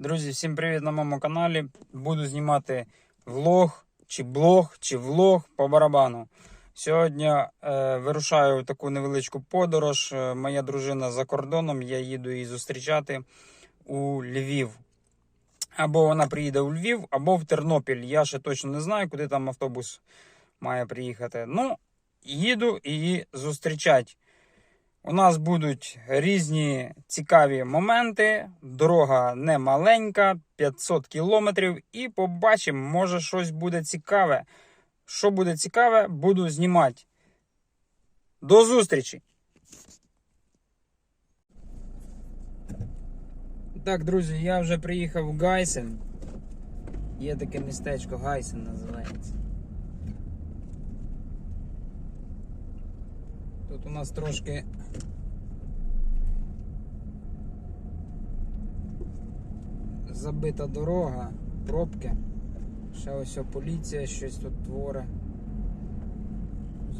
Друзі, всім привіт на моєму каналі. Буду знімати влог, чи блог, чи влог по барабану. Сьогодні е, вирушаю в таку невеличку подорож. Е, Моя дружина за кордоном, я їду її зустрічати у Львів. Або вона приїде у Львів, або в Тернопіль. Я ще точно не знаю, куди там автобус має приїхати. Ну, їду її зустрічати. У нас будуть різні цікаві моменти. Дорога не маленька, 500 кілометрів, і побачимо, може щось буде цікаве. Що буде цікаве, буду знімати. До зустрічі! Так, друзі, я вже приїхав в Гайсен. Є таке містечко Гайсен називається. Тут у нас трошки забита дорога, пробки. Ще ось поліція щось тут творе.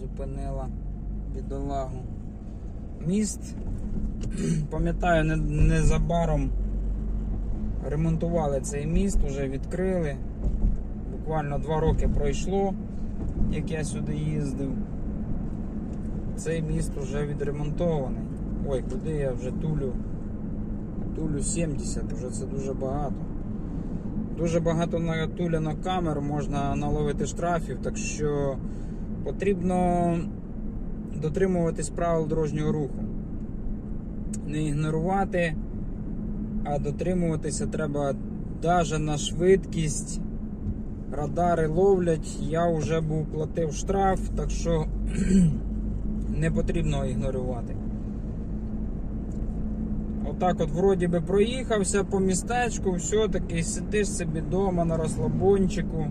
Зупинила бідолагу. Міст, пам'ятаю, не- незабаром ремонтували цей міст, вже відкрили. Буквально два роки пройшло, як я сюди їздив. Цей міст вже відремонтований. Ой, куди я вже тулю? Тулю 70, вже це дуже багато. Дуже багато натуляно камер можна наловити штрафів, так що потрібно дотримуватись правил дорожнього руху. Не ігнорувати, а дотримуватися треба навіть на швидкість. Радари ловлять, я вже був платив штраф, так що не потрібно ігнорувати. Отак от вроді би проїхався по містечку, все-таки сидиш собі вдома на розслабончику.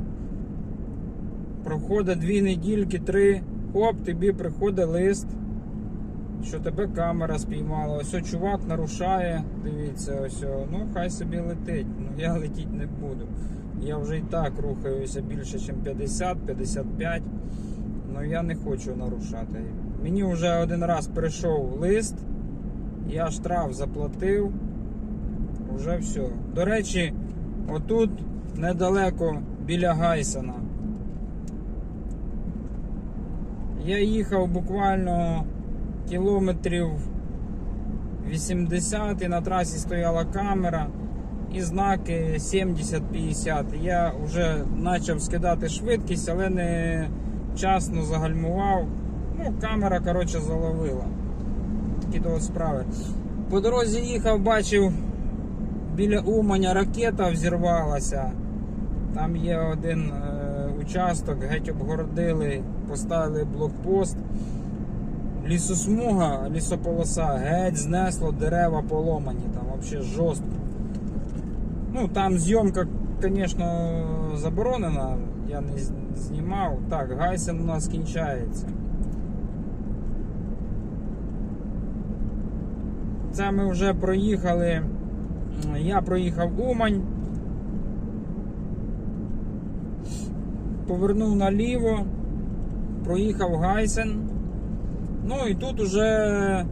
Проходить дві недільки, три, хоп, тобі приходить лист, що тебе камера спіймала. Ось чувак нарушає, дивіться, ось, ну хай собі летить. Ну я летіть не буду. Я вже і так рухаюся більше, ніж 50-55. Ну я не хочу нарушати. Мені вже один раз прийшов лист. Я штраф заплатив. Уже все. До речі, отут недалеко біля Гайсена. Я їхав буквально кілометрів 80 і на трасі стояла камера і знаки 70-50. Я вже почав скидати швидкість, але не вчасно загальмував. Ну, камера, коротше, заловила такі то справи. По дорозі їхав, бачив біля Уманя ракета взірвалася. Там є один е, участок, геть обгородили, поставили блокпост. Лісосмуга, лісополоса, геть знесло дерева поломані, там взагалі жорстко. Ну там зйомка, звісно, заборонена, я не знімав. Так, Гайсен у нас кінчається. Це ми вже проїхали. Я проїхав Умань. Повернув наліво, проїхав Гайсен. Ну і тут уже,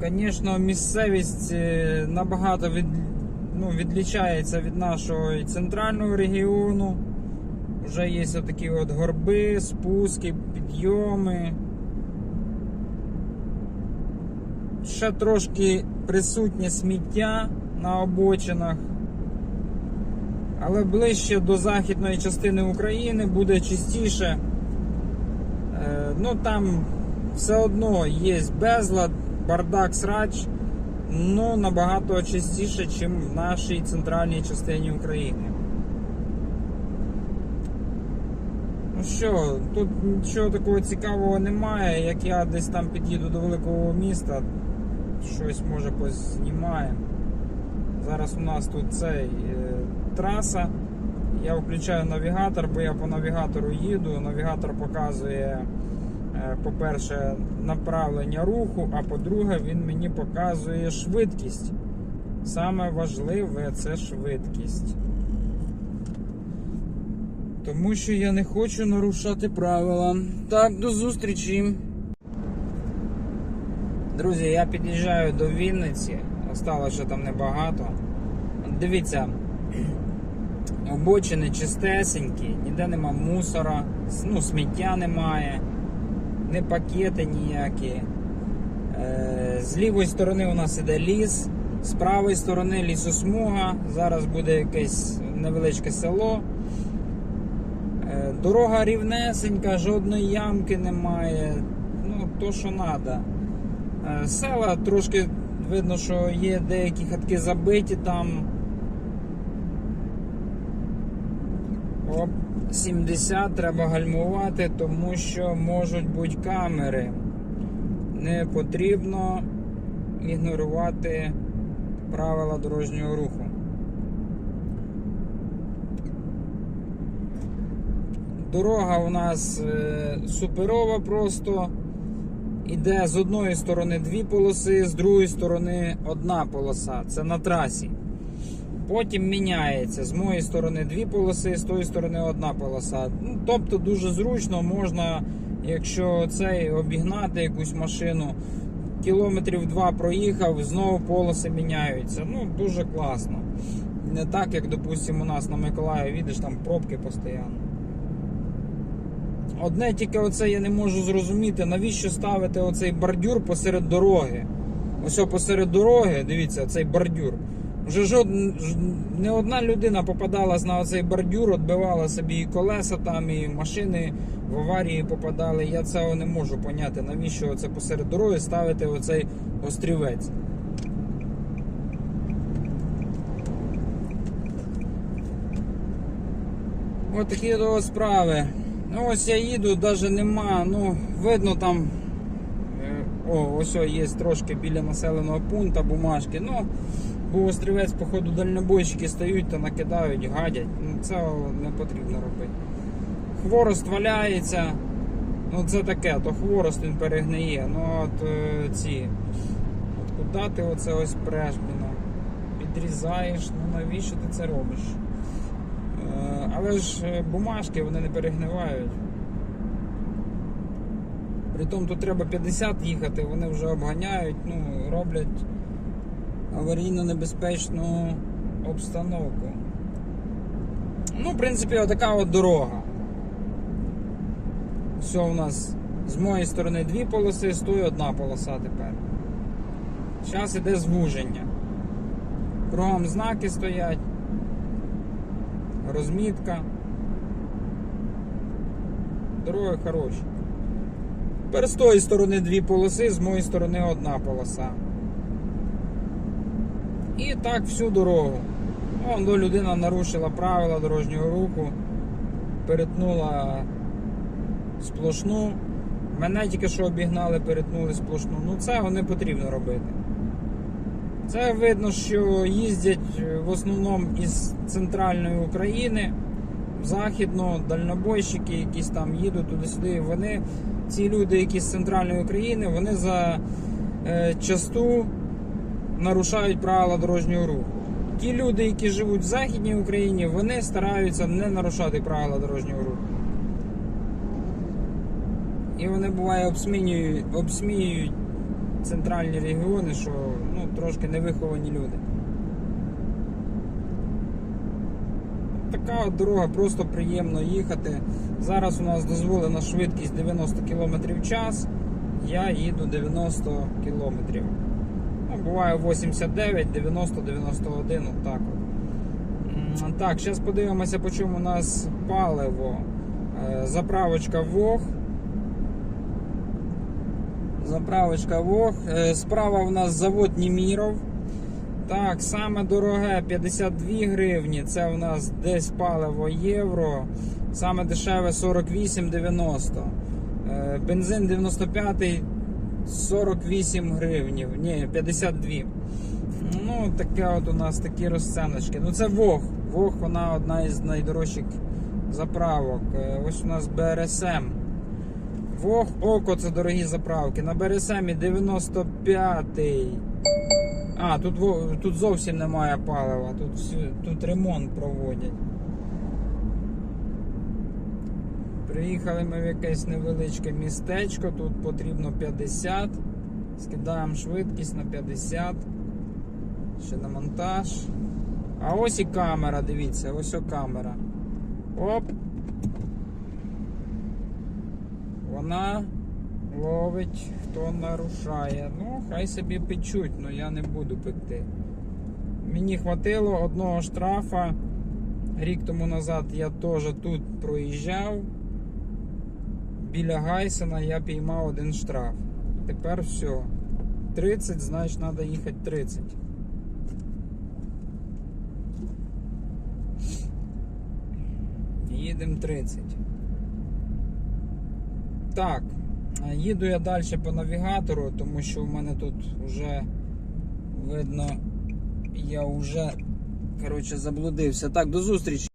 звісно, місцевість е, набагато від, ну, відлічається від нашого центрального регіону. Вже є отакі от горби, спуски, підйоми. Ще трошки присутнє сміття на обочинах. Але ближче до західної частини України буде чистіше. Е, Ну там все одно є безлад, бардак, срач, ну набагато чистіше, ніж в нашій центральній частині України. Ну що, тут нічого такого цікавого немає. Як я десь там під'їду до великого міста, щось може познімаємо. Зараз у нас тут цей е, траса. Я включаю навігатор, бо я по навігатору їду. Навігатор показує, е, по-перше, направлення руху, а по-друге, він мені показує швидкість. Саме важливе це швидкість. Тому що я не хочу нарушати правила. Так, до зустрічі. Друзі, я під'їжджаю до Вінниці. Осталося там небагато. дивіться, обочини чистесенькі, ніде нема мусора, ну, сміття немає, не пакети ніякі. Е, З лівої сторони у нас іде ліс, з правої сторони лісосмуга. Зараз буде якесь невеличке село. Дорога рівнесенька, жодної ямки немає. Ну, то, що треба. Села трошки видно, що є деякі хатки забиті там. Оп, 70 треба гальмувати, тому що можуть бути камери. Не потрібно ігнорувати правила дорожнього руху. Дорога у нас е, суперова просто. Іде з одної сторони дві полоси, з другої сторони одна полоса. Це на трасі. Потім міняється. З моєї сторони дві полоси, з тої сторони одна полоса. Ну, тобто дуже зручно можна, якщо цей обігнати якусь машину, кілометрів два проїхав, знову полоси міняються. Ну, дуже класно. Не так, як, допустимо, у нас на Миколаїві, їдеш, там пробки постійно. Одне тільки оце я не можу зрозуміти, навіщо ставити оцей бордюр посеред дороги. Ось посеред дороги, дивіться, цей бордюр. Вже жод... ж- не одна людина попадалась на оцей бордюр, відбивала собі і колеса там, і машини в аварії попадали. Я цього не можу поняти, навіщо оце посеред дороги ставити оцей острівець. Ось такі до справи. Ну ось я їду, навіть нема, ну видно там. е, О, ось є трошки біля населеного пункту бумажки. Ну, бо острівець, походу, дальнобойщики стають та накидають, гадять. Ну, це не потрібно робити. Хворост валяється. Ну це таке, то хворост він перегниє. Ну от е, ці. От куди ти оце ось преш, блін, підрізаєш, ну навіщо ти це робиш? Але ж е, бумажки вони не перегнивають. Притом тут треба 50 їхати, вони вже обганяють, ну, роблять аварійно небезпечну обстановку. Ну, в принципі, отака от дорога. Все у нас з моєї сторони дві полоси, з тої одна полоса тепер. Зараз іде звуження. Кругом знаки стоять розмітка. Дороги хороші. Тепер з тої сторони дві полоси, з моєї сторони одна полоса. І так всю дорогу. Вон до людина нарушила правила дорожнього руху, перетнула сплошну. Мене тільки що обігнали, перетнули сплошну. Ну цього не потрібно робити. Це видно, що їздять е, в основному із центральної України, в західну, дальнобойщики, якісь там їдуть туди-сюди. Вони, ці люди, які з центральної України, вони за е, часту нарушають правила дорожнього руху. Ті люди, які живуть в Західній Україні, вони стараються не нарушати правила дорожнього руху. І вони буває обсмінюють, обсміюють центральні регіони, що трошки невиховані люди. Така от дорога, просто приємно їхати. Зараз у нас дозволена швидкість 90 км в час. Я їду 90 км. Ну, буває 89, 90, 91, отак от. Так, зараз подивимося, по чому у нас паливо. Е, Заправочка ВОГ. Заправочка ВОГ. Е, Справа у нас завод Німіров. Так, саме дороге 52 гривні. Це у нас десь паливо євро. Саме дешеве 48,90. Е, Бензин 95 48 гривнів. Ні, 52. Ну, таке от у нас такі розценочки. Ну це Вог. Вог, вона одна із найдорожчих заправок. Е, Ось у нас БРСМ. Вог, око це дорогі заправки. На БРСМі 95-й. А, тут, тут зовсім немає палива, тут, тут ремонт проводять. Приїхали ми в якесь невеличке містечко, тут потрібно 50. Скидаємо швидкість на 50. Ще на монтаж. А ось і камера, дивіться, ось о камера. Оп. Вона ловить, хто нарушає. Ну, хай собі печуть, але я не буду пекти. Мені хватило одного штрафа. Рік тому назад я теж тут проїжджав. Біля Гайсена я піймав один штраф. Тепер все. 30, значить треба їхати 30. Їдемо 30. Так, їду я далі по навігатору, тому що в мене тут вже видно, я вже коротше заблудився. Так, до зустрічі.